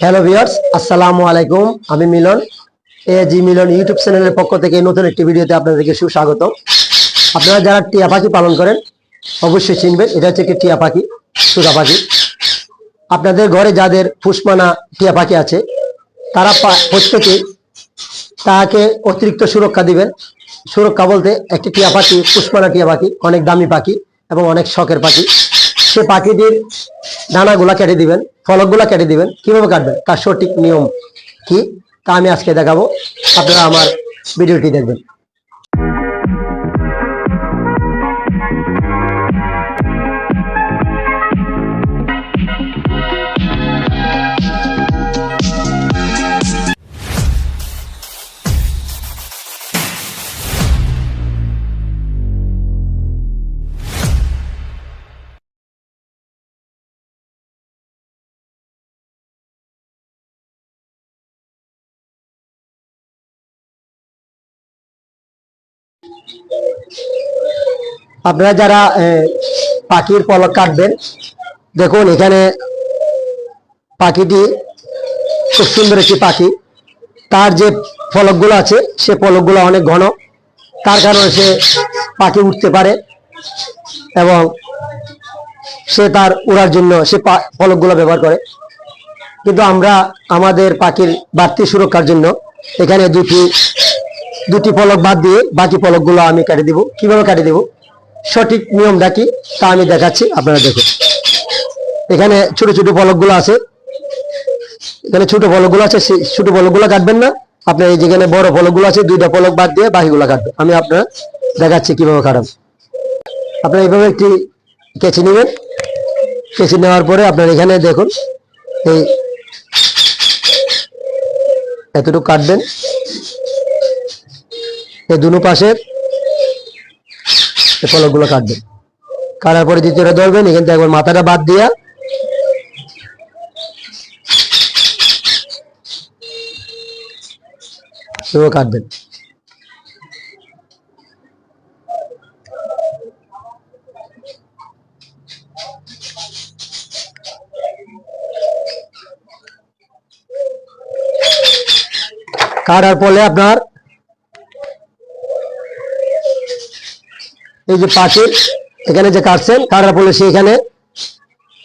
Hello viewers আসসালামু আলাইকুম আমি মিলন এ জি মিলন ইউটিউব চ্যানেলের পক্ষ থেকে নতুন একটি ভিডিওতে আপনাদেরকে সুস্বাগত আপনারা যারা টিয়া পাখি পালন করেন, অবশ্যই চিনবেন, এটা হচ্ছে একটি টিয়া পাখি সুরা পাখি। আপনাদের ঘরে যাদের ফুসমানা টিয়া পাখি আছে, তারা পা- প্রত্যেকেই তাকে অতিরিক্ত সুরক্ষা দিবেন। সুরক্ষা বলতে একটি টিয়া পাখি, পুষ্পানা টিয়া পাখি, অনেক দামি পাখি এবং অনেক শখের পাখি। সে পাখিটির ডানাগুলা কেটে দিবেন, ফলকগুলা কেটে দিবেন। কীভাবে কাটবেন? তার সঠিক নিয়ম কি? তা আমি আজকে দেখাবো। আপনারা আমার ভিডিওটি দেখবেন। আপনারা যারা পাখির পলক কাটবেন, দেখুন এখানে পাখিটি খুব সুন্দর একটি পাখি। তার যে ফলকগুলো আছে, সে ফলকগুলো অনেক ঘন। তার কারণে সে পাখি উঠতে পারে এবং সে তার উড়ার জন্য সে ফলকগুলো ব্যবহার করে। কিন্তু আমরা আমাদের পাখির বাড়তি সুরক্ষার জন্য এখানে দুটি দুটি ফলক বাদ দিয়ে বাকি ফলকগুলো আমি কেটে দিব। কীভাবে কেটে দিব? সঠিক নিয়মটা কি? তা আমি দেখাচ্ছি, আপনারা দেখুন। এখানে ছোট ছোট ফলকগুলো আছে। এখানে ছোট ফলকগুলো আছে সেই ছোট ফলকগুলো কাটবেন না। আপনার এই যেখানে বড় ফলকগুলো আছে, দুইটা ফলক বাদ দিয়ে বাকিগুলো কাটবেন। আমি আপনার দেখাচ্ছি কীভাবে কাটান। আপনার এইভাবে একটি কেচি নেবেন। কেঁচি নেওয়ার পরে আপনার এখানে দেখুন, এই এতটুকু কাটবেন। এই দুনো পাশের ফলকগুলো কাটবেন কাটার পরে দ্বিতীয়টা ধরবেন এখান থেকে একবার মাথাটা বাদ দিয়া কাটবেন। কাটার পরে আপনার এই যে পাখির এখানে যে কাটছেন, কাটার ফলে সে এখানে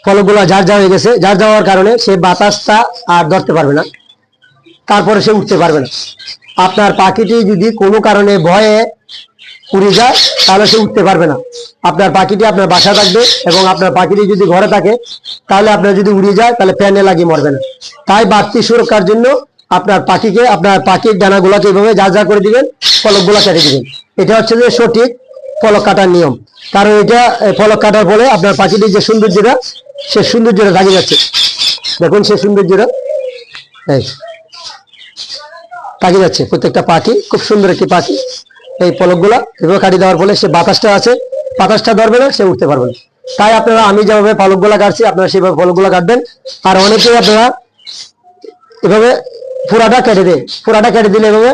ফলগুলো যার যা হয়ে গেছে। যার যাওয়ার কারণে সে বাতাসটা আর ধরতে পারবে না। তারপরে সে উঠতে পারবে না। আপনার পাখিটি যদি কোনো কারণে ভয়ে উড়ে যায়, তাহলে সে উঠতে পারবে না। আপনার পাখিটি আপনার বাসা থাকবে এবং আপনার পাখিটি যদি ঘরে থাকে, তাহলে আপনার যদি উড়ে যায়, তাহলে ফ্যানে লাগিয়ে মরবে না। তাই বাড়তি সুরক্ষার জন্য আপনার পাখিকে, আপনার পাখির ডানাগুলোকে এইভাবে যা যা করে দিবেন, ফলকগুলো কেটে দিবেন। এটা হচ্ছে যে সঠিক ফলক কাটার নিয়ম। কারণ এটা এ, ফলক কাটার ফলে আপনার পাখিটির যে সৌন্দর্যটা সে সৌন্দর্যটা দাঁড়িয়ে যাচ্ছে। দেখুন সে সৌন্দর্যটা। এই। তাকিয়ে যাচ্ছে। প্রত্যেকটা পাখি খুব সুন্দর একটি পাখি। এই পলকগুলা এভাবে কাটিয়ে দেওয়ার ফলে সে বাতাসটা আছে বাতাসটা ধরবে না সে উঠতে পারবে না। তাই আপনারা আমি যেভাবে পলকগুলা কাটছি আপনারা সেভাবে পলকগুলা কাটবেন। আর অনেকেই আপনারা এভাবে পুরাটা কেটে দেয় পুরাটা কেটে দিলে এভাবে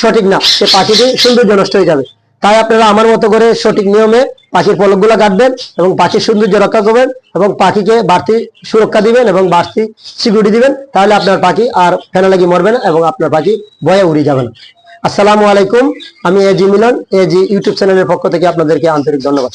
সঠিক না। সে পাখিটি সৌন্দর্য নষ্ট হয়ে যাবে। তাই আপনারা আমার মতো করে সঠিক নিয়মে পাখির পলকগুলো কাটবেন এবং পাখির সৌন্দর্য রক্ষা করবেন এবং পাখিকে বাড়তি সুরক্ষা দিবেন এবং বাড়তি সিকিউরিটি দিবেন, তাহলে আপনার পাখি আর ফেনা লাগি মরবে না এবং আপনার পাখি বয়ে উড়ে যাবেন আসসালামু আলাইকুম, আমি এজি মিলন এজি ইউটিউব চ্যানেলের পক্ষ থেকে আপনাদেরকে আন্তরিক ধন্যবাদ।